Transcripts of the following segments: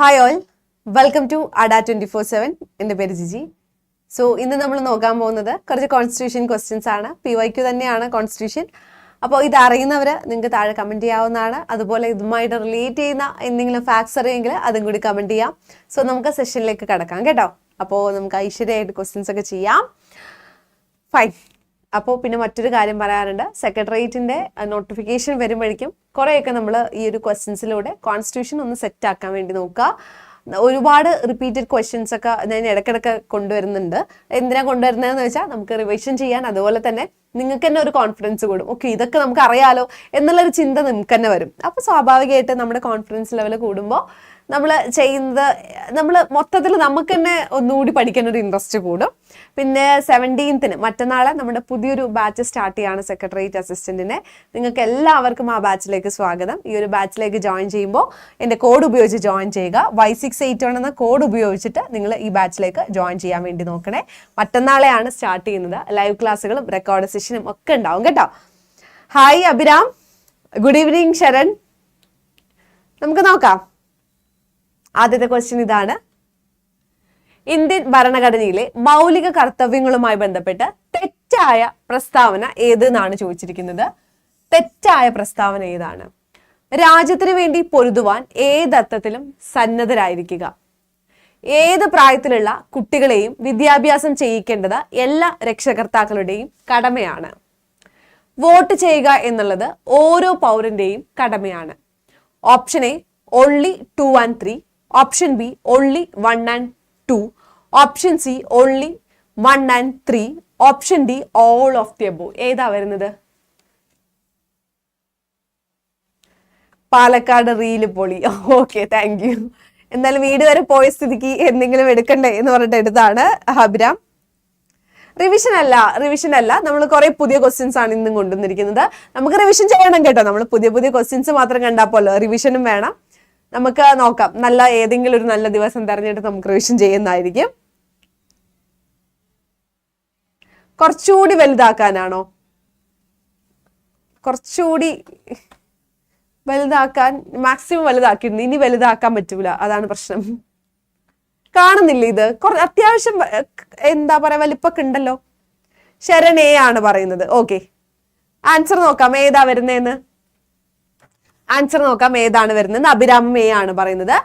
Hi all welcome to Adda twenty four seven എന്റെ പേര് Jiji. So ഇന്ന് നമ്മൾ നോക്കാൻ പോകുന്നത് കുറച്ച് കോൺസ്റ്റിറ്റ്യൂഷൻ ക്വസ്റ്റ്യൻസ് ആണ്. പി വൈ ക്യു തന്നെയാണ് കോൺസ്റ്റിറ്റ്യൂഷൻ അപ്പോൾ ഇത് അറിയുന്നവർ നിങ്ങൾക്ക് താഴെ കമന്റ് ചെയ്യാവുന്നതാണ്. അതുപോലെ ഇതുമായിട്ട് റിലേറ്റ് ചെയ്യുന്ന എന്തെങ്കിലും ഫാക്ട്സ് അറിയെങ്കിൽ അതും കൂടി കമന്റ് ചെയ്യാം. സോ നമുക്ക് സെഷനിലേക്ക് കിടക്കാം കേട്ടോ. അപ്പോൾ നമുക്ക് ഐശ്വര്യമായിട്ട് ക്വസ്റ്റ്യൻസ് ഒക്കെ ചെയ്യാം. ഫൈൻ അപ്പോൾ പിന്നെ മറ്റൊരു കാര്യം പറയാറുണ്ട് സെക്രട്ടേറിയറ്റിന്റെ നോട്ടിഫിക്കേഷൻ വരുമ്പോഴേക്കും കുറേയൊക്കെ നമ്മൾ ഈ ഒരു ക്വസ്റ്റ്യൻസിലൂടെ കോൺസ്റ്റിറ്റ്യൂഷൻ ഒന്ന് സെറ്റ് ആക്കാൻ വേണ്ടി നോക്കുക. ഒരുപാട് റിപ്പീറ്റഡ് ക്വസ്റ്റ്യൻസ് ഒക്കെ ഞാൻ ഇടയ്ക്കിടയ്ക്ക് കൊണ്ടുവരുന്നുണ്ട്. എന്തിനാ കൊണ്ടുവരുന്നതെന്ന് വെച്ചാൽ നമുക്ക് റിവിഷൻ ചെയ്യാൻ അതുപോലെ തന്നെ നിങ്ങൾക്ക് തന്നെ ഒരു കോൺഫിഡൻസ് കൂടും. ഓക്കെ ഇതൊക്കെ നമുക്ക് അറിയാലോ എന്നുള്ളൊരു ചിന്ത നിങ്ങൾക്ക് തന്നെ വരും. അപ്പോൾ സ്വാഭാവികമായിട്ട് നമ്മുടെ കോൺഫിഡൻസ് ലെവൽ കൂടുമ്പോൾ നമ്മൾ ചെയ്യുന്നത് നമ്മൾ മൊത്തത്തിൽ നമുക്ക് തന്നെ ഒന്നുകൂടി പഠിക്കാൻ ഒരു ഇൻട്രസ്റ്റ് കൂടും. പിന്നെ സെവന്റീൻത്തിന് മറ്റന്നാളെ നമ്മുടെ പുതിയൊരു ബാച്ച് സ്റ്റാർട്ട് ചെയ്യാണ് സെക്രട്ടേറിയറ്റ് അസിസ്റ്റന്റിനെ നിങ്ങൾക്ക് എല്ലാവർക്കും ആ ബാച്ചിലേക്ക് സ്വാഗതം. ഈ ഒരു ബാച്ചിലേക്ക് ജോയിൻ ചെയ്യുമ്പോൾ എന്റെ കോഡ് ഉപയോഗിച്ച് ജോയിൻ ചെയ്യുക. വൈ സിക്സ് എയ്റ്റ് വൺ എന്ന കോഡ് ഉപയോഗിച്ചിട്ട് നിങ്ങൾ ഈ ബാച്ചിലേക്ക് ജോയിൻ ചെയ്യാൻ വേണ്ടി നോക്കണേ. മറ്റന്നാളെയാണ് സ്റ്റാർട്ട് ചെയ്യുന്നത്. ലൈവ് ക്ലാസ്സുകളും റെക്കോർഡ് സെഷനും ഒക്കെ ഉണ്ടാവും കേട്ടോ. Hi Abhiram. Good evening Sharan. നമുക്ക് നോക്കാം. ആദ്യത്തെ ക്വസ്റ്റ്യൻ ഇതാണ്. ഇന്ത്യൻ ഭരണഘടനയിലെ മൗലിക കർത്തവ്യങ്ങളുമായി ബന്ധപ്പെട്ട് തെറ്റായ പ്രസ്താവന ഏതെന്നാണ് ചോദിച്ചിരിക്കുന്നത്? തെറ്റായ പ്രസ്താവന ഏതാണ്? രാജ്യത്തിന് വേണ്ടി പൊരുതുവാൻ ഏതർത്ഥത്തിലും സന്നദ്ധരായിരിക്കുക. ഏത് പ്രായത്തിലുള്ള കുട്ടികളെയും വിദ്യാഭ്യാസം ചെയ്യിക്കേണ്ടത് എല്ലാ രക്ഷകർത്താക്കളുടെയും കടമയാണ്. വോട്ട് ചെയ്യുക എന്നുള്ളത് ഓരോ പൗരന്റെയും കടമയാണ്. Option A only two and three option B only 1 and 2. Option C only 1 and 3. Option D all of the above. ഏതാ വരുന്നത്? പാലക്കാട് റീൽ പൊളി. ഓക്കെ താങ്ക് യു എന്നാലും വീട് വരെ പോയ സ്ഥിതിക്ക് എന്തെങ്കിലും എടുക്കണ്ടേ എന്ന് പറഞ്ഞിട്ട് എടുത്താണ് അഭിരാം. റിവിഷൻ അല്ല റിവിഷൻ അല്ല. നമ്മൾ കുറെ പുതിയ ക്വസ്റ്റ്യൻസ് ആണ് ഇന്നും കൊണ്ടുവന്നിരിക്കുന്നത്. നമുക്ക് റിവിഷൻ ചെയ്യണം കേട്ടോ. നമ്മൾ പുതിയ പുതിയ ക്വസ്റ്റ്യൻസ് മാത്രം കണ്ടാൽ പോലോ. റിവിഷനും വേണം. നമുക്ക് നോക്കാം. നല്ല ഏതെങ്കിലും ഒരു നല്ല ദിവസം തെരഞ്ഞെടുത്ത് നമുക്ക് റിവിഷൻ ചെയ്യുന്നതായിരിക്കും. കുറച്ചുകൂടി വലുതാക്കാനാണോ? കുറച്ചുകൂടി വലുതാക്കാൻ മാക്സിമം വലുതാക്കിയിരുന്നു ഇനി വലുതാക്കാൻ പറ്റൂല. അതാണ് പ്രശ്നം. കാണുന്നില്ല ഇത്? അത്യാവശ്യം എന്താ പറയാ വലിപ്പൊക്കെ ഉണ്ടല്ലോ. ശരൺ എ ആണ് പറയുന്നത്. ഓക്കെ ആൻസർ നോക്കാം. ഏതാ വരുന്നതെന്ന് ആൻസർ നോക്കാം ഏതാണ് വരുന്നത് അഭിരാമം എ ആണ് പറയുന്നത്.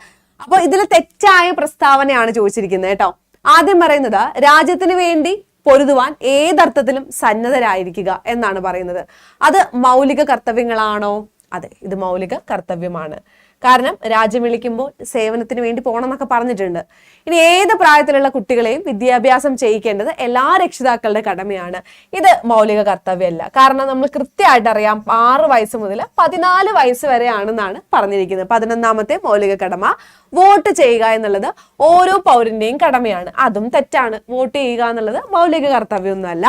അപ്പോൾ ഇതിൽ തെറ്റായ പ്രസ്താവനയാണ് ചോദിച്ചിരിക്കുന്നത് കേട്ടോ. ആദ്യം പറയുന്നത് രാജ്യത്തിന് വേണ്ടി പൊരുതുവാൻ ഏതർത്ഥത്തിലും സന്നദ്ധരായിരിക്കുക എന്നാണ് പറയുന്നത്. അത് മൗലിക കർത്തവ്യങ്ങളാണോ? അതെ ഇത് മൗലിക കർത്തവ്യമാണ്. കാരണം രാജ്യം വിളിക്കുമ്പോൾ സേവനത്തിന് വേണ്ടി പോകണം എന്നൊക്കെ പറഞ്ഞിട്ടുണ്ട്. ഇനി ഏത് പ്രായത്തിലുള്ള കുട്ടികളെയും വിദ്യാഭ്യാസം ചെയ്യിക്കേണ്ടത് എല്ലാ രക്ഷിതാക്കളുടെ കടമയാണ്. ഇത് മൗലിക കർത്തവ്യമല്ല. കാരണം നമ്മൾ കൃത്യമായിട്ട് അറിയാം ആറ് വയസ്സ് മുതൽ പതിനാല് വയസ്സ് വരെയാണെന്നാണ് പറഞ്ഞിരിക്കുന്നത്. പതിനൊന്നാമത്തെ മൗലിക കടമ വോട്ട് ചെയ്യുക എന്നുള്ളത് ഓരോ പൗരന്റെയും കടമയാണ്. അതും തെറ്റാണ്. വോട്ട് ചെയ്യുക എന്നുള്ളത് മൗലിക കർത്തവ്യമൊന്നുമല്ല.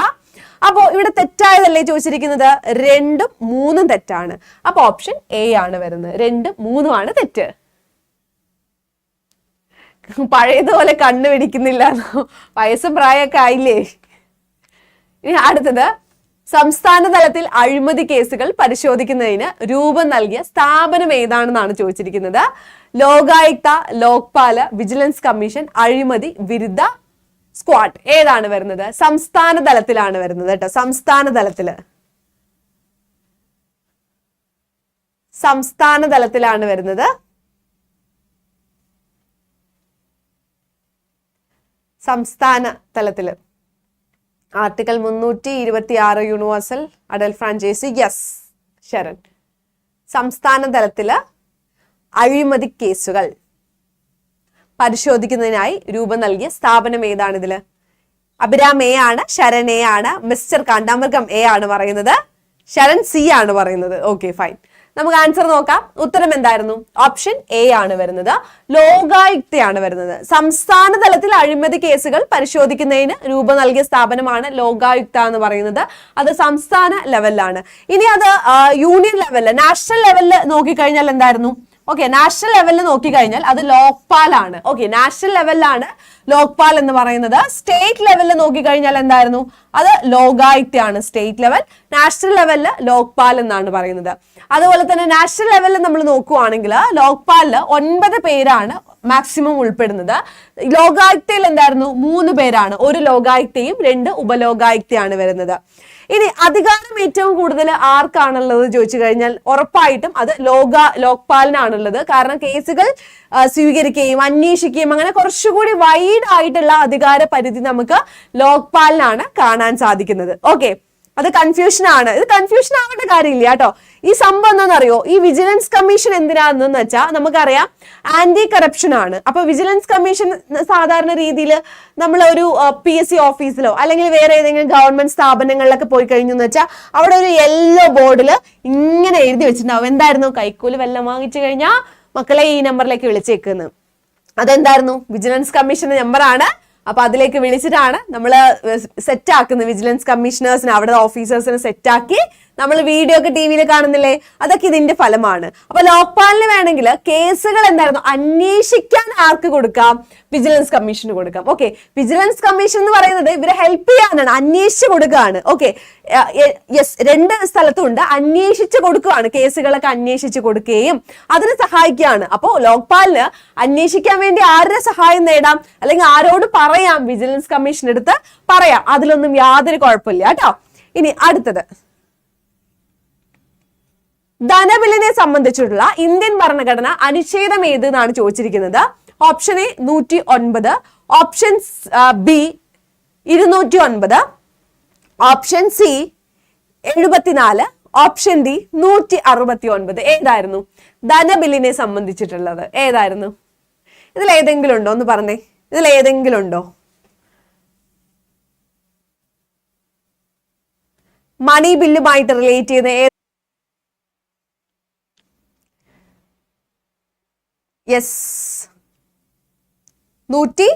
അപ്പോ ഇവിടെ തെറ്റായതല്ലേ ചോദിച്ചിരിക്കുന്നത്? രണ്ടും മൂന്നും തെറ്റാണ്. അപ്പൊ ഓപ്ഷൻ എ ആണ് വരുന്നത്. രണ്ടും മൂന്നും ആണ് തെറ്റ്. പഴയതുപോലെ കണ്ണു പിടിക്കുന്നില്ല വയസ്സും പ്രായമൊക്കെ ആയില്ലേ? ഇനി അടുത്തത് സംസ്ഥാന തലത്തിൽ അഴിമതി കേസുകൾ പരിശോധിക്കുന്നതിന് രൂപം നൽകിയ സ്ഥാപനം ഏതാണെന്നാണ് ചോദിച്ചിരിക്കുന്നത്? ലോകായുക്ത ലോക്പാൽ വിജിലൻസ് കമ്മീഷൻ അഴിമതി വിരുദ്ധ സ്ക്വാഡ് ഏതാണ് വരുന്നത്? സംസ്ഥാന തലത്തിലാണ് വരുന്നത് കേട്ടോ. സംസ്ഥാന തലത്തിൽ. സംസ്ഥാന തലത്തിലാണ് വരുന്നത്. സംസ്ഥാന തലത്തിൽ. ആർട്ടിക്കൽ മുന്നൂറ്റി ഇരുപത്തി ആറ് universal adult franchise. Yes Sharan. സംസ്ഥാന തലത്തിൽ അഴിമതി കേസുകൾ. പരിശോധിക്കുന്നതിനായി രൂപം നൽകിയ സ്ഥാപനം ഏതാണ് ഇതിൽ? അഭിരാം എ ആണ് ശരൺ എ ആണ് മിസ്റ്റർ കാണ്ടാമൃഗം എ ആണ് പറയുന്നത്. ശരൺ സി ആണ് പറയുന്നത്. ഓക്കെ ഫൈൻ നമുക്ക് ആൻസർ നോക്കാം. ഉത്തരം എന്തായിരുന്നു? ഓപ്ഷൻ എ ആണ് വരുന്നത്. ലോകായുക്തയാണ് വരുന്നത്. സംസ്ഥാന തലത്തിൽ അഴിമതി കേസുകൾ പരിശോധിക്കുന്നതിന് രൂപം നൽകിയ സ്ഥാപനമാണ് ലോകായുക്ത എന്ന് പറയുന്നത്. അത് സംസ്ഥാന ലെവലിലാണ് ഇനി അത് യൂണിയൻ ലെവലിൽ നാഷണൽ ലെവലിൽ നോക്കിക്കഴിഞ്ഞാൽ എന്തായിരുന്നു? ഓക്കെ നാഷണൽ ലെവലിൽ നോക്കി കഴിഞ്ഞാൽ അത് ലോക്പാൽ ആണ്. ഓക്കെ നാഷണൽ ലെവലിലാണ് ലോക്പാൽ എന്ന് പറയുന്നത്. സ്റ്റേറ്റ് ലെവലിൽ നോക്കി കഴിഞ്ഞാൽ എന്തായിരുന്നു? അത് ലോകായുക്തയാണ് സ്റ്റേറ്റ് ലെവൽ നാഷണൽ ലെവലിൽ ലോക്പാൽ എന്നാണ് പറയുന്നത്. അതുപോലെ തന്നെ നാഷണൽ ലെവലിൽ നമ്മൾ നോക്കുവാണെങ്കിൽ ലോക്പാലിൽ ഒൻപത് പേരാണ് മാക്സിമം ഉൾപ്പെടുന്നത്. ലോകായുക്തയിൽ എന്തായിരുന്നു? മൂന്ന് പേരാണ്. ഒരു ലോകായുക്തയും രണ്ട് ഉപലോകായുക്തയാണ് വരുന്നത്. ഇനി അധികാരം ഏറ്റവും കൂടുതൽ ആർക്കാണുള്ളത് ചോദിച്ചു കഴിഞ്ഞാൽ ഉറപ്പായിട്ടും അത് ലോക ലോക്പാലിനാണുള്ളത്. കാരണം കേസുകൾ സ്വീകരിക്കുകയും അന്വേഷിക്കുകയും അങ്ങനെ കുറച്ചുകൂടി വൈഡ് ആയിട്ടുള്ള അധികാര പരിധി നമുക്ക് ലോക്പാലിനാണ് കാണാൻ സാധിക്കുന്നത്. ഓക്കെ അത് കൺഫ്യൂഷൻ ആണ്. ഇത് കൺഫ്യൂഷൻ ആവേണ്ട കാര്യമില്ല കേട്ടോ. ഈ സംഭവം എന്താണെന്നറിയോ? ഈ വിജിലൻസ് കമ്മീഷൻ എന്തിനാണെന്ന് വെച്ചാൽ നമുക്കറിയാം ആന്റി കറപ്ഷൻ ആണ്. അപ്പൊ വിജിലൻസ് കമ്മീഷൻ സാധാരണ രീതിയിൽ നമ്മൾ ഒരു പി എസ് സി ഓഫീസിലോ അല്ലെങ്കിൽ വേറെ ഏതെങ്കിലും ഗവൺമെന്റ് സ്ഥാപനങ്ങളിലൊക്കെ പോയി കഴിഞ്ഞു എന്ന് വെച്ചാൽ അവിടെ ഒരു യെല്ലോ ബോർഡിൽ ഇങ്ങനെ എഴുതി വെച്ചിട്ടുണ്ടാവും. എന്തായിരുന്നു? കൈക്കൂലി വല്ലതും വാങ്ങിച്ചു കഴിഞ്ഞാൽ മക്കളെ ഈ നമ്പറിലേക്ക് വിളിച്ചേക്കുന്നത് അതെന്തായിരുന്നു? വിജിലൻസ് കമ്മീഷന്റെ നമ്പറാണ് അപ്പൊ അതിലേക്ക് വിളിച്ചിട്ടാണ് നമ്മൾ സെറ്റ് ആക്കുന്നത്. വിജിലൻസ് കമ്മീഷണേഴ്സിനെ അവിടെ ഓഫീസേഴ്സിനെ സെറ്റ് ആക്കി നമ്മൾ വീഡിയോ ഒക്കെ ടി വിയിൽ കാണുന്നില്ലേ? അതൊക്കെ ഇതിന്റെ ഫലമാണ്. അപ്പൊ ലോക്പാലിന് വേണമെങ്കിൽ കേസുകൾ എന്തായിരുന്നു? അന്വേഷിക്കാൻ ആർക്ക് കൊടുക്കാം? വിജിലൻസ് കമ്മീഷന് കൊടുക്കാം. ഓക്കെ വിജിലൻസ് കമ്മീഷൻ എന്ന് പറയുന്നത് ഇവരെ ഹെൽപ്പ് ചെയ്യാനാണ്. അന്വേഷിച്ചു കൊടുക്കുകയാണ്. ഓക്കെ യെസ് രണ്ട് സ്ഥലത്തുണ്ട്. അന്വേഷിച്ചു കൊടുക്കുകയാണ്. കേസുകളൊക്കെ അന്വേഷിച്ചു കൊടുക്കുകയും അതിന് സഹായിക്കുകയാണ്. അപ്പോൾ ലോക്പാലിന് അന്വേഷിക്കാൻ വേണ്ടി ആരുടെ സഹായം നേടാം? അല്ലെങ്കിൽ ആരോട് പറയാം? വിജിലൻസ് കമ്മീഷൻ എടുത്ത് പറയാം. അതിലൊന്നും യാതൊരു കുഴപ്പമില്ല. കേട്ടോ. ഇനി അടുത്തത്. ധനബില്ലിനെ സംബന്ധിച്ചിട്ടുള്ള ഇന്ത്യൻ ഭരണഘടന അനുച്ഛേദം ഏത് എന്നാണ് ചോദിച്ചിരിക്കുന്നത്? ഓപ്ഷൻ എ നൂറ്റി ഒൻപത് ഓപ്ഷൻ ബി ഇരുന്നൂറ്റി ഒൻപത് ഓപ്ഷൻ സി എഴുപത്തിനാല് ഓപ്ഷൻ ഡി നൂറ്റി അറുപത്തി ഒൻപത് ഏതായിരുന്നു ധനബില്ലിനെ സംബന്ധിച്ചിട്ടുള്ളത്? ഏതായിരുന്നു? ഇതിൽ ഏതെങ്കിലും ഉണ്ടോ? ഒന്ന് പറഞ്ഞേ. ഇതിൽ ഏതെങ്കിലും ഉണ്ടോ? മണി ബില്ലുമായിട്ട് റിലേറ്റ് ചെയ്യുന്ന യെസ് നൂറ്റി?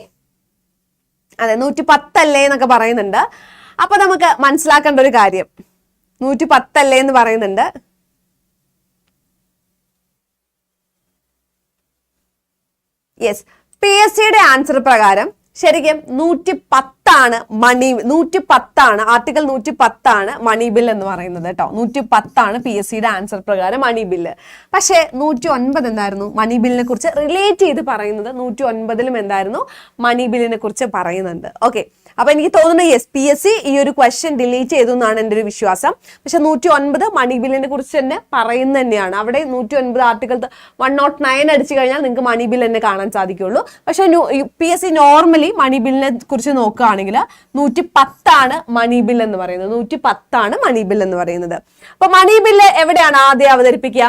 അതെ നൂറ്റി പത്തല്ലേ എന്നൊക്കെ പറയുന്നുണ്ട്. അപ്പൊ നമുക്ക് മനസ്സിലാക്കേണ്ട ഒരു കാര്യം. നൂറ്റി പത്തല്ലേ എന്ന് പറയുന്നുണ്ട്. യെസ് പി എസ് സിയുടെ ആൻസർ പ്രകാരം ശരിക്കും നൂറ്റി പത്താണ് മണി നൂറ്റി പത്താണ് ആർട്ടിക്കൽ നൂറ്റി പത്താണ് മണി ബിൽ എന്ന് പറയുന്നത് കേട്ടോ. നൂറ്റി പത്താണ് പി എസ് സിയുടെ ആൻസർ പ്രകാരം മണി ബില്ല് പക്ഷേ നൂറ്റി ഒൻപത് എന്തായിരുന്നു? മണി ബില്ലിനെ കുറിച്ച് റിലേറ്റ് ചെയ്ത് പറയുന്നത് നൂറ്റി ഒൻപതിലും എന്തായിരുന്നു? മണി ബില്ലിനെ കുറിച്ച് പറയുന്നുണ്ട്. ഓക്കെ അപ്പൊ എനിക്ക് തോന്നുന്നു യെസ് പി എസ് സി ഈ ഒരു ക്വസ്റ്റ്യൻ ഡിലീറ്റ് ചെയ്തു എന്നാണ് എന്റെ ഒരു വിശ്വാസം. പക്ഷെ നൂറ്റി ഒൻപത് മണി ബില്ലിനെ കുറിച്ച് തന്നെ പറയുന്നത് തന്നെയാണ്. അവിടെ നൂറ്റി ഒൻപത് ആർട്ടിക്കിൾ വൺ നോട്ട് നയൻ അടിച്ചു കഴിഞ്ഞാൽ നിങ്ങൾക്ക് മണി ബിൽ തന്നെ കാണാൻ സാധിക്കുള്ളൂ. പക്ഷെ P S C normally money ബില്ലിനെ കുറിച്ച് നോക്കുകയാണെങ്കിൽ നൂറ്റി പത്താണ് മണി ബിൽ എന്ന് പറയുന്നത്. നൂറ്റി പത്താണ് മണി ബിൽ എന്ന് പറയുന്നത്. അപ്പൊ മണി ബില്ല് എവിടെയാണ് ആദ്യം അവതരിപ്പിക്കുക?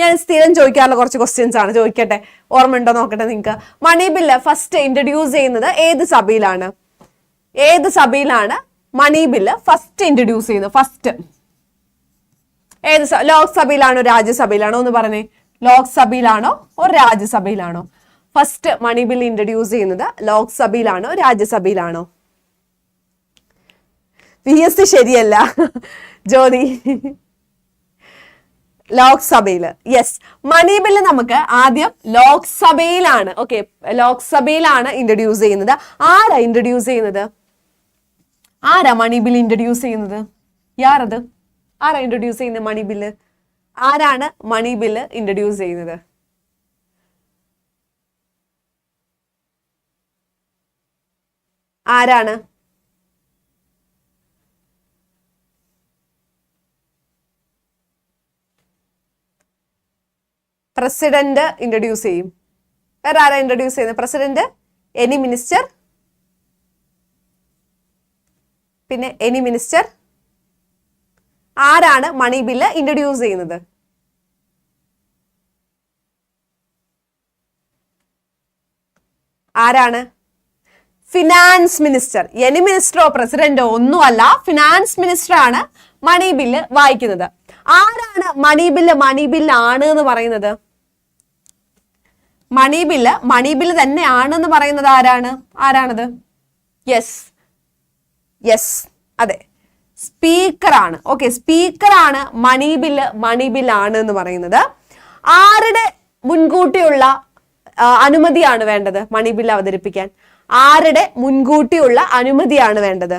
ഞാൻ സ്ഥിരം ചോദിക്കാറുള്ള കുറച്ച് ക്വസ്റ്റ്യൻസ് ആണ്. ചോദിക്കട്ടെ? ഓർമ്മ ഉണ്ടോ നോക്കട്ടെ നിങ്ങൾക്ക്. മണി ബില്ല് ഫസ്റ്റ് ഇൻട്രൊഡ്യൂസ് ചെയ്യുന്നത് ഏത് സഭയിലാണ്? ഏത് സഭയിലാണ് മണി ബില്ല് ഫസ്റ്റ് ഇൻട്രൊഡ്യൂസ് ചെയ്യുന്നത്? ഫസ്റ്റ് ഏത് ലോക്സഭയിലാണോ രാജ്യസഭയിലാണോ? എന്ന് പറഞ്ഞേ. ലോക്സഭയിലാണോ ഓർ രാജ്യസഭയിലാണോ? ഫസ്റ്റ് മണി ബിൽ ഇൻട്രൊഡ്യൂസ് ചെയ്യുന്നത് ലോക്സഭയിലാണോ രാജ്യസഭയിലാണോ? പി എസ് ശരിയല്ല. ജ്യോതി ലോക്സഭയിൽ. യെസ് മണി ബില്ല് നമുക്ക് ആദ്യം ലോക്സഭയിലാണ്. ഓക്കെ ലോക്സഭയിലാണ് ഇൻട്രൊഡ്യൂസ് ചെയ്യുന്നത്. ആരാ ഇൻട്രൊഡ്യൂസ് ചെയ്യുന്നത്? ആരാ മണി ബില്ല് ഇൻട്രൊഡ്യൂസ് ചെയ്യുന്നത്? യാറത് ആരാ ഇൻട്രൊഡ്യൂസ് ചെയ്യുന്നത് മണി ബില്ല് ആരാണ് മണി ബില്ല് ഇൻട്രൊഡ്യൂസ് ചെയ്യുന്നത്? ആരാണ്? പ്രസിഡന്റ് ഇൻട്രൊഡ്യൂസ് ചെയ്യും. വേറെ ആരാ ഇൻട്രൊഡ്യൂസ് ചെയ്യുന്നത്? പ്രസിഡന്റ് എനി മിനിസ്റ്റർ പിന്നെ എനി മിനിസ്റ്റർ ആരാണ് മണി ബില്ല് ഇൻട്രൊഡ്യൂസ് ചെയ്യുന്നത്? ആരാണ്? ഫിനാൻസ് മിനിസ്റ്റർ എനി മിനിസ്റ്ററോ പ്രസിഡന്റോ ഒന്നുമല്ല. ഫിനാൻസ് മിനിസ്റ്റർ ആണ് മണി ബില്ല് വായിക്കുന്നത്. ആരാണ് മണി ബില്ല് മണി ബില്ല് ആണ് എന്ന് പറയുന്നത്? മണി ബില്ല് മണി ബില്ല് തന്നെയാണെന്ന് പറയുന്നത് ആരാണ്? ആരാണത്? യെസ് യെസ് അതെ. സ്പീക്കറാണ് ഓക്കെ സ്പീക്കറാണ് മണി ബില്ല് മണി ബില്ലാണ് എന്ന് പറയുന്നത്. ആരുടെ മുൻകൂട്ടിയുള്ള അനുമതിയാണ് വേണ്ടത് മണി ബില്ല് അവതരിപ്പിക്കാൻ? ആരുടെ മുൻകൂട്ടിയുള്ള അനുമതിയാണ് വേണ്ടത്?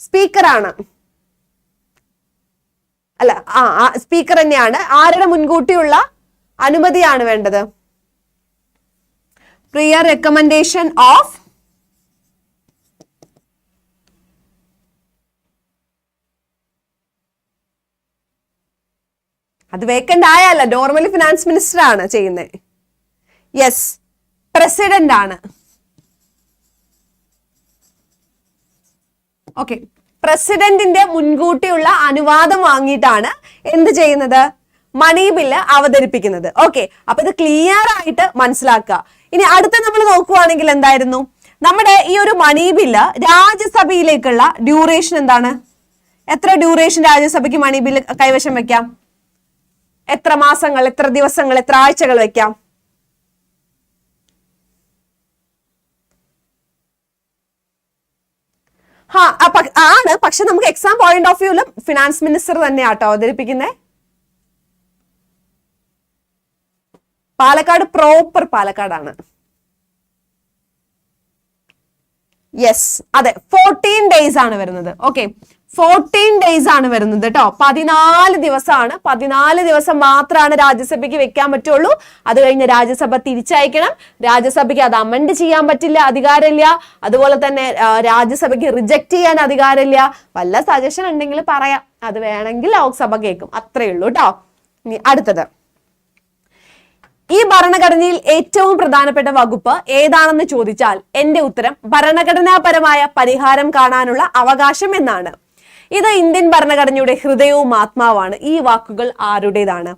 സ്പീക്കറാണ് അല്ല ആ സ്പീക്കർ തന്നെയാണ്. ആരുടെ മുൻകൂട്ടിയുള്ള അനുമതിയാണ് വേണ്ടത്? പ്രിയർ റെക്കമെൻഡേഷൻ ഓഫ് അത് വേക്കന്റ് ആയല്ല നോർമലി ഫിനാൻസ് മിനിസ്റ്റർ ആണ് ചെയ്യുന്നത് യെസ് പ്രസിഡന്റ് ആണ്. ഓക്കെ പ്രസിഡന്റിന്റെ മുൻകൂട്ടിയുള്ള അനുവാദം വാങ്ങിയിട്ടാണ് എന്ത് ചെയ്യുന്നത്? മണി ബില്ല് അവതരിപ്പിക്കുന്നത്. ഓക്കെ അപ്പൊ ഇത് ക്ലിയർ ആയിട്ട് മനസ്സിലാക്കുക. ഇനി അടുത്ത നമ്മൾ നോക്കുവാണെങ്കിൽ എന്തായിരുന്നു? നമ്മുടെ ഈ ഒരു മണി ബില്ല് രാജ്യസഭയിലേക്കുള്ള ഡ്യൂറേഷൻ എന്താണ്? എത്ര ഡ്യൂറേഷൻ രാജ്യസഭയ്ക്ക് മണി ബില്ല് കൈവശം വെക്കാം? എത്ര മാസങ്ങൾ എത്ര ദിവസങ്ങൾ എത്ര ആഴ്ചകൾ വെക്കാം ഹാ അപ്പ- ആണ്. പക്ഷെ നമുക്ക് എക്സാം പോയിന്റ് ഓഫ് വ്യൂലും ഫിനാൻസ് മിനിസ്റ്റർ തന്നെയാട്ടോ അവതരിപ്പിക്കുന്നത് പാലക്കാട് പ്രോപ്പർ പാലക്കാടാണ്. യെസ് അതെ ഫോർട്ടീൻ ഡേയ്സ് ആണ് വരുന്നത്. ഓക്കെ ഫോർട്ടീൻ ഡേയ്സ് ആണ് വരുന്നത് കേട്ടോ പതിനാല് ദിവസമാണ്. പതിനാല് ദിവസം മാത്രമാണ് രാജ്യസഭയ്ക്ക് വെക്കാൻ പറ്റുള്ളൂ. അത് കഴിഞ്ഞ് രാജ്യസഭ തിരിച്ചയക്കണം. രാജ്യസഭയ്ക്ക് അത് അമെൻഡ് ചെയ്യാൻ പറ്റില്ല അധികാരമില്ല. അതുപോലെ തന്നെ രാജ്യസഭയ്ക്ക് റിജക്റ്റ് ചെയ്യാൻ അധികാരമില്ല. വല്ല സജഷൻ ഉണ്ടെങ്കിൽ പറയാം. അത് വേണമെങ്കിൽ ലോക്സഭ കേൾക്കും. അത്രയേ ഉള്ളൂ കേട്ടോ അടുത്തത്. ഈ ഭരണഘടനയിൽ ഏറ്റവും പ്രധാനപ്പെട്ട വകുപ്പ് ഏതാണെന്ന് ചോദിച്ചാൽ എന്റെ ഉത്തരം ഭരണഘടനാപരമായ പരിഹാരം കാണാനുള്ള അവകാശം എന്നാണ്. ഇത് ഇന്ത്യൻ ഭരണഘടനയുടെ ഹൃദയവും ആത്മാവാണ്. ഈ വാക്കുകൾ ആരുടേതാണ്?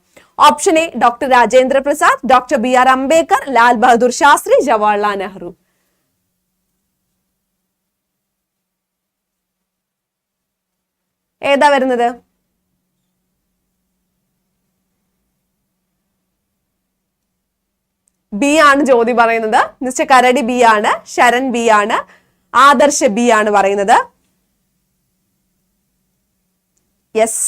Option A doctor Rajendra Prasad doctor B R Ambedkar Lal Bahadur Shastri Jawaharlal Nehru ഏതാ വരുന്നത്? ബി ആണ് ജ്യോതി പറയുന്നത്. മിസ്റ്റർ കരടി ബി ആണ് ശരൺ ബി ആണ് ആദർശ ബി ആണ് പറയുന്നത്. യെസ്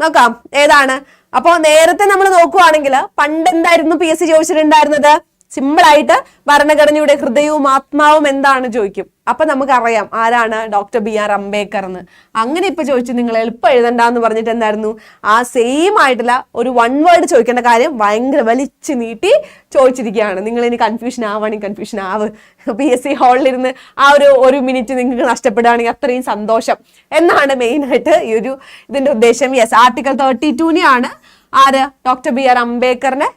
നോക്കാം. ഏതാണ്? അപ്പോ നേരത്തെ നമ്മൾ നോക്കുവാണെങ്കിൽ പണ്ട് എന്തായിരുന്നു പി എസ് സി ചോദിച്ചിട്ടുണ്ടായിരുന്നത്? സിമ്പിൾ ആയിട്ട് ഭരണഘടനയുടെ ഹൃദയവും ആത്മാവും എന്താണ് ചോദിക്കും. അപ്പൊ നമുക്കറിയാം ആരാണ് ഡോക്ടർ ബി ആർ അംബേദ്കർ എന്ന്. അങ്ങനെ ഇപ്പൊ ചോദിച്ചു നിങ്ങൾ എളുപ്പം എഴുതണ്ടെന്ന് പറഞ്ഞിട്ട് എന്തായിരുന്നു? ആ സെയിം ആയിട്ടുള്ള ഒരു വൺ വേർഡ് ചോദിക്കേണ്ട കാര്യം ഭയങ്കര വലിച്ചു നീട്ടി ചോദിച്ചിരിക്കുകയാണ്. നിങ്ങൾ ഇനി കൺഫ്യൂഷൻ ആവുകയാണെങ്കിൽ കൺഫ്യൂഷൻ ആവ് പി എസ് സി ഹാളിലിരുന്ന് ആ ഒരു ഒരു മിനിറ്റ് നിങ്ങൾക്ക് നഷ്ടപ്പെടുകയാണെങ്കിൽ അത്രയും സന്തോഷം. എന്നാണ് മെയിൻ ആയിട്ട് ഈ ഒരു ഇതിന്റെ ഉദ്ദേശം. യെസ് ആർട്ടിക്കൽ തേർട്ടി ടൂനെയാണ് ആര്? ഡോക്ടർ ബി ആർ അംബേക്കറിനെ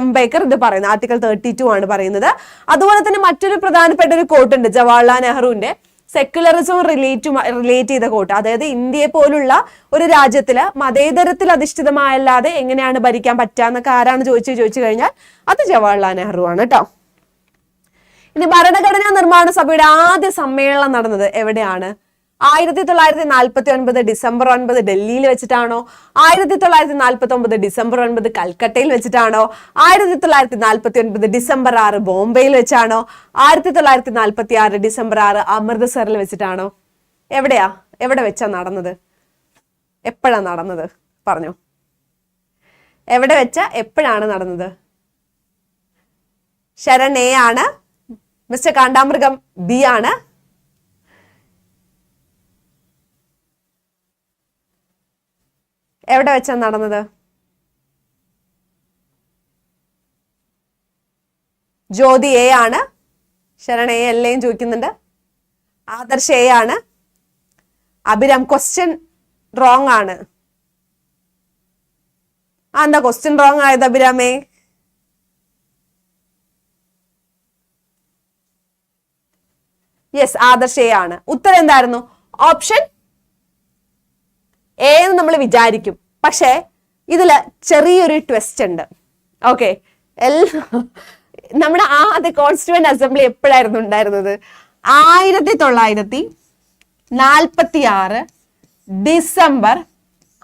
അംബേക്കർ ഇത് പറയുന്നത്. ആർട്ടിക്കൽ തേർട്ടി ടു ആണ് പറയുന്നത്. അതുപോലെ തന്നെ മറ്റൊരു പ്രധാനപ്പെട്ട ഒരു കോട്ട് ഉണ്ട് ജവഹർലാൽ നെഹ്റുവിന്റെ. സെക്യുലറിസവും റിലേറ്റ് റിലേറ്റ് ചെയ്ത കോട്ട് അതായത് ഇന്ത്യയെ പോലുള്ള ഒരു രാജ്യത്തിൽ മതേതരത്തിൽ അധിഷ്ഠിതമായല്ലാതെ എങ്ങനെയാണ് ഭരിക്കാൻ പറ്റുക എന്നൊക്കെ ആരാണ് ചോദിച്ചു ചോദിച്ചു കഴിഞ്ഞാൽ അത് ജവഹർലാൽ നെഹ്റു ആണ് കേട്ടോ ഇനി ഭരണഘടനാ നിർമ്മാണ സഭയുടെ ആദ്യ സമ്മേളനം നടന്നത് എവിടെയാണ്? ആയിരത്തി തൊള്ളായിരത്തി നാൽപ്പത്തി ഒൻപത് ഡിസംബർ ഒൻപത് ഡൽഹിയിൽ വെച്ചിട്ടാണോ? ആയിരത്തി തൊള്ളായിരത്തി നാൽപ്പത്തി ഒമ്പത് ഡിസംബർ ഒൻപത് കൽക്കട്ടയിൽ വെച്ചിട്ടാണോ? ആയിരത്തി തൊള്ളായിരത്തി നാൽപ്പത്തി ഒൻപത് ഡിസംബർ ആറ് ബോംബെയിൽ വെച്ചാണോ? ആയിരത്തി തൊള്ളായിരത്തി നാൽപ്പത്തി ആറ് ഡിസംബർ ആറ് അമൃത്സറിൽ വെച്ചിട്ടാണോ? എവിടെയാ? എവിടെ വെച്ചാ നടന്നത്? എപ്പോഴാ നടന്നത്? പറഞ്ഞോ. എവിടെ വെച്ച എപ്പോഴാണ് നടന്നത്? ശരൺ എ ആണ്. മിസ്റ്റർ കാണ്ടാമൃഗം ബി ആണ്. എവിടെ വെച്ചാ നടന്നത്? ജ്യോതി എ ആണ്. ശരണ എ എല്ലാം ചോദിക്കുന്നുണ്ട്. ആദർശ് എ ആണ്. അഭിരാം ക്വസ്റ്റ്യൻ റോങ് ആണ്. ആ എന്താ ക്വസ്റ്റ്യൻ റോങ് ആയത് അഭിരാമേ? യെസ് ആണ്. ഉത്തരം എന്തായിരുന്നു? ഓപ്ഷൻ എന്ന് നമ്മൾ വിചാരിക്കും. പക്ഷേ ഇതിൽ ചെറിയൊരു ട്വിസ്റ്റ് ഉണ്ട്. ഓക്കെ എല്ലാ നമ്മുടെ ആദ്യ കോൺസ്റ്റിറ്റ്യൂവന്റ് അസംബ്ലി എപ്പോഴായിരുന്നു ഉണ്ടായിരുന്നത്? ആയിരത്തി തൊള്ളായിരത്തി നാൽപ്പത്തി ആറ് ഡിസംബർ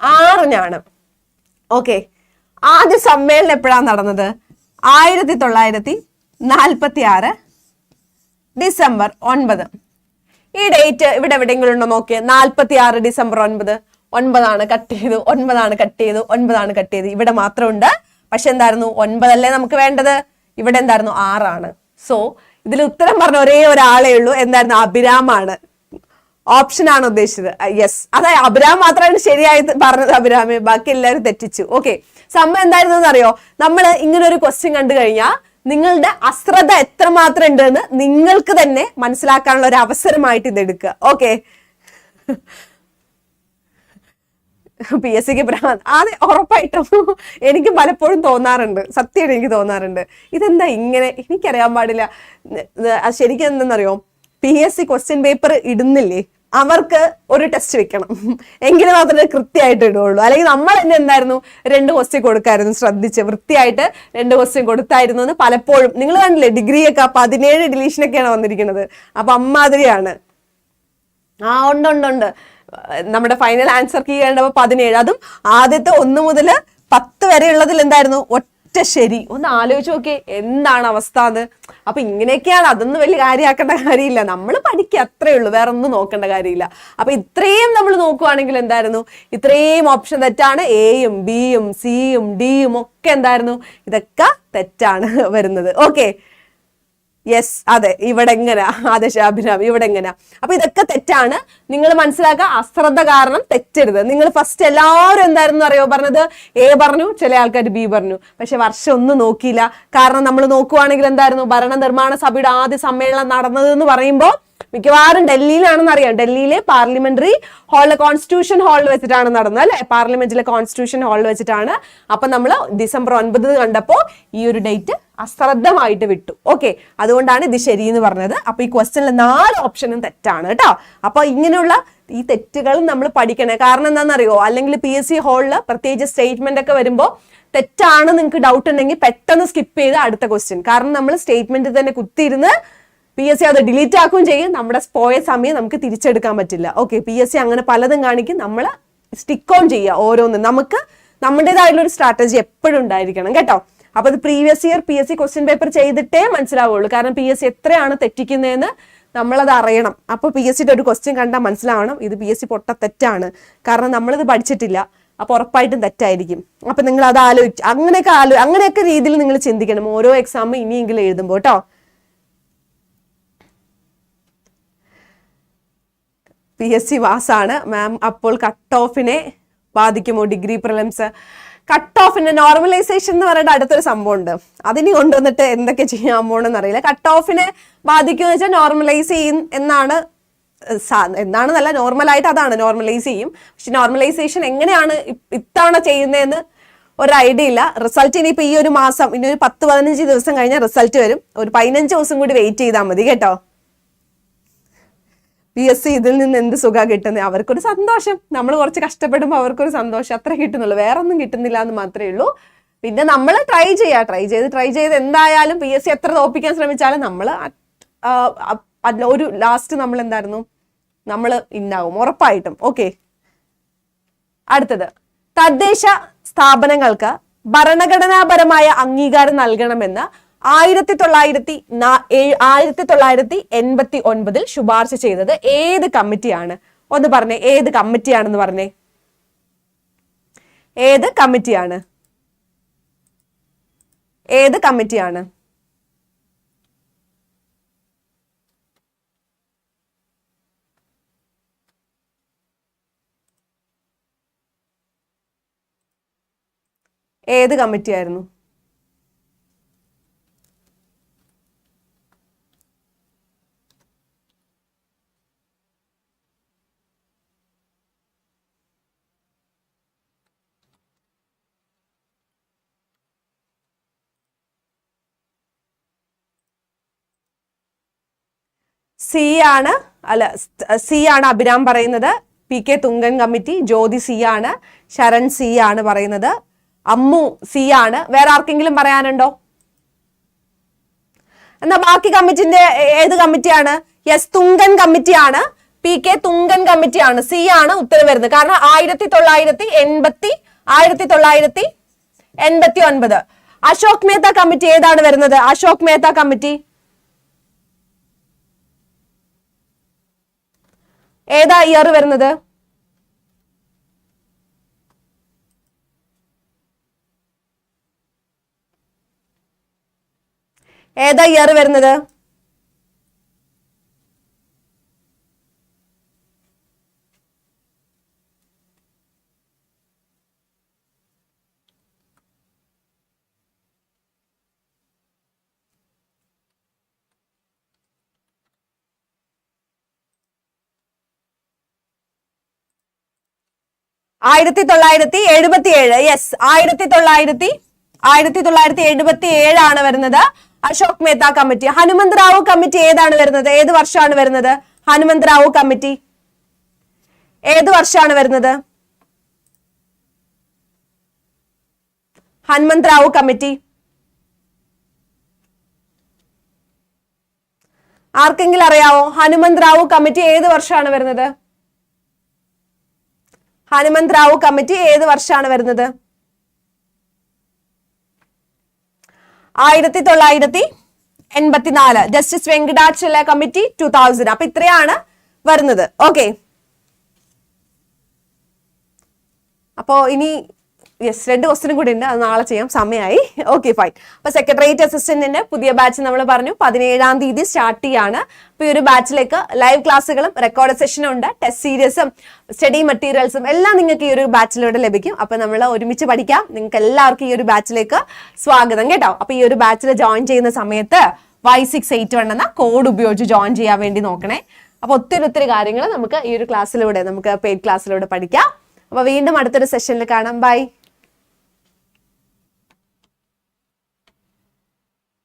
ആറിനാണ്. ഓക്കെ ആദ്യ സമ്മേളനം എപ്പോഴാണ് നടന്നത്? ആയിരത്തി തൊള്ളായിരത്തി നാൽപ്പത്തി ആറ് ഡിസംബർ ഒൻപത്. ഈ ഡേറ്റ് ഇവിടെ എവിടെയെങ്കിലും ഉണ്ടോ നോക്കിയേ. നാൽപ്പത്തി ആറ് ഡിസംബർ ഒൻപത്. ഒൻപതാണ് കട്ട് ചെയ്തു ഒൻപതാണ് കട്ട് ചെയ്തു ഒൻപതാണ് കട്ട് ചെയ്തു. ഇവിടെ മാത്രമുണ്ട്. പക്ഷെ എന്തായിരുന്നു? ഒൻപതല്ലേ നമുക്ക് വേണ്ടത്? ഇവിടെ എന്തായിരുന്നു? ആറാണ്. സോ ഇതിൽ ഉത്തരം പറഞ്ഞ ഒരേ ഒരാളേ ഉള്ളൂ. എന്തായിരുന്നു? അഭിരാമാണ്. ഓപ്ഷൻ ആണ് ഉദ്ദേശിച്ചത്. യെസ് അതായത് അഭിരാം മാത്രമാണ് ശരിയായി പറഞ്ഞത് അഭിരാമെ. ബാക്കി എല്ലാവരും തെറ്റിച്ചു. ഓക്കെ സംഭവം എന്തായിരുന്നു അറിയോ നമ്മൾ ഇങ്ങനെ ഒരു ക്വസ്റ്റ്യൻ കണ്ടു കഴിഞ്ഞാൽ നിങ്ങളുടെ അശ്രദ്ധ എത്രമാത്രം ഉണ്ടെന്ന് നിങ്ങൾക്ക് തന്നെ മനസ്സിലാക്കാനുള്ള ഒരു അവസരമായിട്ട് ഇത് എടുക്കുക. ഓക്കെ പി എസ് സിക്ക് ഭ്രാന്ത്. അത് ഉറപ്പായിട്ടും എനിക്ക് പലപ്പോഴും തോന്നാറുണ്ട്. സത്യമായിട്ട് എനിക്ക് തോന്നാറുണ്ട്. ഇതെന്താ ഇങ്ങനെ? എനിക്കറിയാൻ പാടില്ല. ശരിക്കും എന്തെന്നറിയോ P S C question paper ഇടുന്നില്ലേ? അവർക്ക് ഒരു ടെസ്റ്റ് വെക്കണം. എങ്കിലും മാത്രമേ കൃത്യമായിട്ട് ഇടുകയുള്ളൂ. അല്ലെങ്കിൽ നമ്മൾ തന്നെ എന്തായിരുന്നു? രണ്ട് ക്വസ്റ്റ്യൻ കൊടുക്കായിരുന്നു. ശ്രദ്ധിച്ച് വൃത്തിയായിട്ട് രണ്ട് ക്വസ്റ്റ്യൻ കൊടുത്തായിരുന്നു എന്ന് പലപ്പോഴും. നിങ്ങൾ കണ്ടില്ലേ? ഡിഗ്രിയൊക്കെ പതിനേഴ് ഡിലീഷനൊക്കെയാണ് വന്നിരിക്കുന്നത്. അപ്പൊ അമ്മാതിരിയാണ്. ആ ഉണ്ട് ഉണ്ട് ഉണ്ട്. നമ്മുടെ ഫൈനൽ ആൻസർ കീ കണ്ടപ്പോ പതിനേഴ്. അതും ആദ്യത്തെ ഒന്ന് മുതൽ പത്ത് വരെ ഉള്ളതിൽ എന്തായിരുന്നു? ഒറ്റ ശരി. ഒന്ന് ആലോചിച്ച് നോക്കിയേ എന്താണ് അവസ്ഥ എന്ന് അപ്പൊ ഇങ്ങനെയൊക്കെയാണ് അതൊന്നും വലിയ കാര്യമാക്കേണ്ട കാര്യമില്ല. നമ്മൾ പഠിക്കുക അത്രേ ഉള്ളൂ. വേറെ ഒന്നും നോക്കേണ്ട കാര്യമില്ല. അപ്പൊ ഇത്രയും നമ്മൾ നോക്കുവാണെങ്കിൽ എന്തായിരുന്നു? ഇത്രയും ഓപ്ഷൻ തെറ്റാണ്. എയും ബിയും സിയും ഡിയും ഒക്കെ എന്തായിരുന്നു? ഇതൊക്കെ തെറ്റാണ് വരുന്നത്. ഓക്കെ യെസ് അതെ ഇവിടെ എങ്ങനെ അതെ ഷാബിനാബ് ഇവിടെ എങ്ങനെ അപ്പൊ ഇതൊക്കെ തെറ്റാണ്. നിങ്ങൾ മനസ്സിലാക്കുക അശ്രദ്ധ കാരണം തെറ്റരുത്. നിങ്ങൾ ഫസ്റ്റ് എല്ലാവരും എന്തായിരുന്നു അറിയോ പറഞ്ഞത്? എ പറഞ്ഞു ചില ആൾക്കാർ ബി പറഞ്ഞു. പക്ഷെ വർഷം ഒന്നും നോക്കിയില്ല. കാരണം നമ്മൾ നോക്കുവാണെങ്കിൽ എന്തായിരുന്നു? ഭരണ നിർമ്മാണ സഭയുടെ ആദ്യ സമ്മേളനം നടന്നത് എന്ന് പറയുമ്പോൾ മിക്കവാറും ഡൽഹിയിലാണെന്ന് അറിയാം. ഡൽഹിയിലെ പാർലമെന്ററി ഹാളിലെ കോൺസ്റ്റിറ്റ്യൂഷൻ ഹാളിൽ വെച്ചിട്ടാണ് നടന്നത് അല്ലെ? പാർലമെന്റിലെ കോൺസ്റ്റിറ്റ്യൂഷൻ ഹാളിൽ വെച്ചിട്ടാണ്. അപ്പൊ നമ്മൾ ഡിസംബർ ഒൻപത് കണ്ടപ്പോൾ ഈ ഒരു ഡേറ്റ് അശ്രദ്ധമായിട്ട് വിട്ടു. ഓക്കെ അതുകൊണ്ടാണ് ഇത് ശരി എന്ന് പറഞ്ഞത്. അപ്പൊ ഈ ക്വസ്റ്റനിൽ നാല് ഓപ്ഷനും തെറ്റാണ് കേട്ടോ. അപ്പൊ ഇങ്ങനെയുള്ള ഈ തെറ്റുകൾ നമ്മൾ പഠിക്കണേ. കാരണം എന്താണെന്നറിയോ? അല്ലെങ്കിൽ പി എസ് സി ഹാളിൽ പ്രത്യേകിച്ച് സ്റ്റേറ്റ്മെന്റ് ഒക്കെ വരുമ്പോൾ തെറ്റാണ് നിങ്ങൾക്ക് ഡൗട്ട് ഉണ്ടെങ്കിൽ പെട്ടെന്ന് സ്കിപ്പ് ചെയ്ത് അടുത്ത ക്വസ്റ്റ്യൻ കാരണം നമ്മൾ സ്റ്റേറ്റ്മെന്റ് തന്നെ കുത്തിയിരുന്ന് പി എസ് സി അത് ഡിലീറ്റ് ആക്കുകയും ചെയ്യും. നമ്മുടെ പോയ സമയം നമുക്ക് തിരിച്ചെടുക്കാൻ പറ്റില്ല. ഓക്കെ പി എസ് സി അങ്ങനെ പലതും കാണിക്കും. നമ്മൾ സ്റ്റിക്ക് ഓൺ ചെയ്യുക ഓരോന്നും. നമുക്ക് നമ്മുടേതായിട്ടുള്ള ഒരു സ്ട്രാറ്റജി എപ്പോഴും ഉണ്ടായിരിക്കണം കേട്ടോ. അപ്പൊ അത് previous year P S C question paper ചെയ്തിട്ടേ മനസ്സിലാവുള്ളൂ. കാരണം പി എസ് സി എത്രയാണ് തെറ്റിക്കുന്നതെന്ന് നമ്മളത് അറിയണം. അപ്പോൾ പി എസ് സിയുടെ ഒരു ക്വസ്റ്റ്യൻ കണ്ടാൽ മനസ്സിലാവണം. ഇത് പി എസ് സി പൊട്ട തെറ്റാണ്. കാരണം നമ്മളിത് പഠിച്ചിട്ടില്ല. അപ്പൊ ഉറപ്പായിട്ടും തെറ്റായിരിക്കും. അപ്പൊ നിങ്ങൾ അത് ആലോചിച്ച് അങ്ങനെയൊക്കെ ആലോ അങ്ങനെയൊക്കെ രീതിയിൽ നിങ്ങൾ ചിന്തിക്കണം. ഓരോ എക്സാം ഇനിയെങ്കിലും എഴുതുമ്പോൾ കേട്ടോ പി എസ് സി വാസാണ്. മാം അപ്പോൾ കട്ട് ഓഫിനെ ബാധിക്കുമോ? ഡിഗ്രി പ്രിലിംസ് കട്ട് ഓഫിന്റെ നോർമലൈസേഷൻ എന്ന് പറയുന്ന അടുത്തൊരു സംഭവം ഉണ്ട് അതിനി കൊണ്ടുവന്നിട്ട് എന്തൊക്കെ ചെയ്യാൻ പോകണമെന്ന് അറിയില്ല. കട്ട് ഓഫിനെ ബാധിക്കുമെന്ന് വെച്ചാൽ നോർമലൈസ് ചെയ്യും എന്നാണ് എന്നാണെന്നല്ല നോർമലായിട്ട് അതാണ് നോർമലൈസ് ചെയ്യും. പക്ഷെ നോർമലൈസേഷൻ എങ്ങനെയാണ് ഇത്തവണ ചെയ്യുന്നതെന്ന് ഒരു ഐഡിയ ഇല്ല. റിസൾട്ട് ഇനിയിപ്പോ ഈ ഒരു മാസം ഇനി ഒരു പത്ത് പതിനഞ്ച് ദിവസം കഴിഞ്ഞാൽ റിസൾട്ട് വരും. ഒരു പതിനഞ്ച് ദിവസം കൂടി വെയിറ്റ് ചെയ്താൽ മതി കേട്ടോ. പി എസ് സി ഇതിൽ നിന്ന് എന്ത് സുഖ കിട്ടുന്നത് അവർക്കൊരു സന്തോഷം. നമ്മൾ കുറച്ച് കഷ്ടപ്പെടുമ്പോൾ അവർക്കൊരു സന്തോഷം. അത്ര കിട്ടുന്നുള്ളൂ. വേറെ ഒന്നും കിട്ടുന്നില്ല എന്ന് മാത്രമേ ഉള്ളൂ. പിന്നെ നമ്മൾ ട്രൈ ചെയ്യുക ട്രൈ ചെയ്ത് ട്രൈ ചെയ്ത് എന്തായാലും പി എസ് സി എത്ര തോപ്പിക്കാൻ ശ്രമിച്ചാലും നമ്മൾ ഒരു ലാസ്റ്റ് നമ്മൾ എന്തായിരുന്നു? നമ്മൾ ഇന്നാവും ഉറപ്പായിട്ടും. ഓക്കെ അടുത്തത്. തദ്ദേശ സ്ഥാപനങ്ങൾക്ക് ഭരണഘടനാപരമായ അംഗീകാരം നൽകണമെന്ന് ആയിരത്തി തൊള്ളായിരത്തി ആയിരത്തി തൊള്ളായിരത്തി എൺപത്തി ഒൻപതിൽ ശുപാർശ ചെയ്തത് ഏത് കമ്മിറ്റിയാണ്? ഒന്ന് പറഞ്ഞേ ഏത് കമ്മിറ്റിയാണെന്ന് പറഞ്ഞേ? ഏത് കമ്മിറ്റിയാണ്? ഏത് കമ്മിറ്റിയാണ്? ഏത് കമ്മിറ്റിയായിരുന്നു? സി ആണ് അല്ല സി ആണ് അഭിരാം പറയുന്നത്. P K Thungon committee Jyothi C ആണ് ശരൺ സി ആണ് പറയുന്നത്. അമ്മു സി ആണ്. വേറെ ആർക്കെങ്കിലും പറയാനുണ്ടോ? എന്നാ ബാക്കി കമ്മിറ്റിന്റെ ഏത് കമ്മിറ്റിയാണ്? യെസ് തുങ്കൻ കമ്മിറ്റിയാണ് പി കെ തുങ്കൻ കമ്മിറ്റിയാണ് സി ആണ് ഉത്തരം വരുന്നത്. കാരണം ആയിരത്തി തൊള്ളായിരത്തി എൺപത്തി ആയിരത്തി തൊള്ളായിരത്തി എൺപത്തി ഒൻപത്. അശോക് മേത്ത കമ്മിറ്റി ഏതാണ് വരുന്നത്? അശോക് മേത്ത കമ്മിറ്റി? ഏതാ ഇയർ വരുന്നത്? ഏതാ ഇയർ വരുന്നത്? ആയിരത്തി തൊള്ളായിരത്തി എഴുപത്തി ഏഴ് യെസ് ആയിരത്തി തൊള്ളായിരത്തി ആയിരത്തി തൊള്ളായിരത്തി എഴുപത്തി ഏഴാണ് വരുന്നത്. അശോക് മേത്ത കമ്മിറ്റി. ഹനുമന്ത് റാവു കമ്മിറ്റി ഏതാണ് വരുന്നത്? ഏത് വർഷമാണ് വരുന്നത്? ഹനുമന്ത് റാവു കമ്മിറ്റി. ഏത് വർഷമാണ് വരുന്നത്? ഹനുമന്ത് റാവു കമ്മിറ്റി. ആർക്കെങ്കിലും അറിയാവോ? ഹനുമന്ത് റാവു കമ്മിറ്റി ഏത് വർഷമാണ് വരുന്നത്? ഹനുമന്ത് റാവു കമ്മിറ്റി ഏത് വർഷമാണ് വരുന്നത്? ആയിരത്തി തൊള്ളായിരത്തി എൺപത്തിനാല്. Justice Venkatachala committee two thousand അപ്പൊ ഇത്രയാണ് വരുന്നത്. ഓക്കെ അപ്പോ ഇനി യെസ് രണ്ട് ക്വസ്റ്റിനും കൂടി ഉണ്ട്. അത് നാളെ ചെയ്യാം. സമയമായി ഓക്കെ ഫൈൻ അപ്പൊ സെക്രട്ടേറിയറ്റ് അസിസ്റ്റന്റിന്റെ പുതിയ ബാച്ച് നമ്മൾ പറഞ്ഞു. പതിനേഴാം തീയതി സ്റ്റാർട്ട് ചെയ്യാണ്. അപ്പൊ ഈ ഒരു ബാച്ചിലേക്ക് ലൈവ് ക്ലാസ്സുകളും റെക്കോർഡ് സെഷനും ഉണ്ട്. ടെസ്റ്റ് സീരീസും സ്റ്റഡി മെറ്റീരിയൽസും എല്ലാം നിങ്ങൾക്ക് ഈ ഒരു ബാച്ചിലൂടെ ലഭിക്കും. അപ്പൊ നമ്മൾ ഒരുമിച്ച് പഠിക്കാം. നിങ്ങൾക്ക് എല്ലാവർക്കും ഈ ഒരു ബാച്ചിലേക്ക് സ്വാഗതം കേട്ടോ. അപ്പൊ ഈ ഒരു ബാച്ചിൽ ജോയിൻ ചെയ്യുന്ന സമയത്ത് വൈ സിക്സ് എയ്റ്റ് വൺ എന്ന കോഡ് ഉപയോഗിച്ച് ജോയിൻ ചെയ്യാൻ വേണ്ടി നോക്കണേ. അപ്പൊ ഒത്തിരി ഒത്തിരി കാര്യങ്ങൾ നമുക്ക് ഈ ഒരു ക്ലാസ്സിലൂടെ നമുക്ക് പെയ്ഡ് ക്ലാസ്സിലൂടെ പഠിക്കാം. അപ്പൊ വീണ്ടും അടുത്തൊരു സെഷനിൽ കാണാം. ബൈ